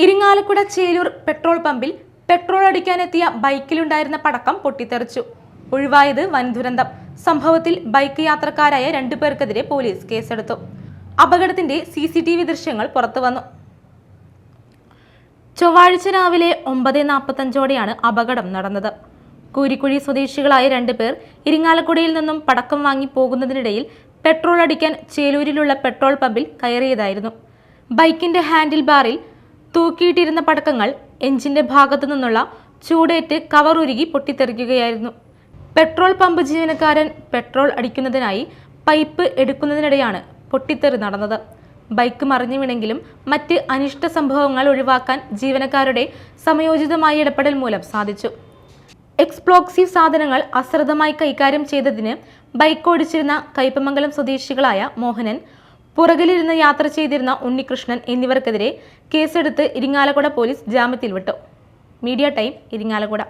Irinjalakuda Cheroor petrol പമ്പിൽ petrol അടിക്കാനെത്തിയ ബൈക്കിലുണ്ടായിരുന്ന പടക്കം പൊട്ടിത്തെറിച്ചു. ഒഴിവായത് വൻ ദുരന്തം. സംഭവത്തിൽ ബൈക്ക് യാത്രക്കാരായ രണ്ടു പേർക്കെതിരെ പോലീസ് കേസെടുത്തു. അപകടത്തിന്റെ സി സി ടി വി ദൃശ്യങ്ങൾ പുറത്തുവന്നു. ചൊവ്വാഴ്ച രാവിലെ ഒമ്പത് നാൽപ്പത്തഞ്ചോടെയാണ് അപകടം നടന്നത്. കൂരിക്കുഴി സ്വദേശികളായ രണ്ടുപേർ ഇരിങ്ങാലക്കുടയിൽ നിന്നും പടക്കം വാങ്ങി പോകുന്നതിനിടയിൽ പെട്രോൾ അടിക്കാൻ ചേലൂരിലുള്ള പെട്രോൾ പമ്പിൽ കയറിയതായിരുന്നു. ബൈക്കിന്റെ ഹാൻഡിൽ ബാറിൽ തൂക്കിയിട്ടിരുന്ന പടക്കങ്ങൾ എഞ്ചിന്റെ ഭാഗത്തു നിന്നുള്ള ചൂടേറ്റ് കവർ ഉരുകി പൊട്ടിത്തെറിക്കുകയായിരുന്നു. പെട്രോൾ പമ്പ് ജീവനക്കാരൻ പെട്രോൾ അടിക്കുന്നതിനായി പൈപ്പ് എടുക്കുന്നതിനിടെയാണ് പൊട്ടിത്തെറി നടന്നത്. ബൈക്ക് മറിഞ്ഞു വീണെങ്കിലും മറ്റ് അനിഷ്ട സംഭവങ്ങൾ ഒഴിവാക്കാൻ ജീവനക്കാരുടെ സമയോചിതമായ ഇടപെടൽ മൂലം സാധിച്ചു. എക്സ്പ്ലോക്സീവ് സാധനങ്ങൾ അശ്രദ്ധമായി കൈകാര്യം ചെയ്തതിന് ബൈക്ക് ഓടിച്ചിരുന്ന കൈപ്പമംഗലം സ്വദേശികളായ മോഹനൻ പുറകിലിരുന്ന് യാത്ര ചെയ്തിരുന്ന ഉണ്ണികൃഷ്ണൻ എന്നിവർക്കെതിരെ കേസെടുത്ത് ഇരിങ്ങാലക്കുട പോലീസ് ജാമ്യത്തിൽ വിട്ടു. Media time Irinjalakuda.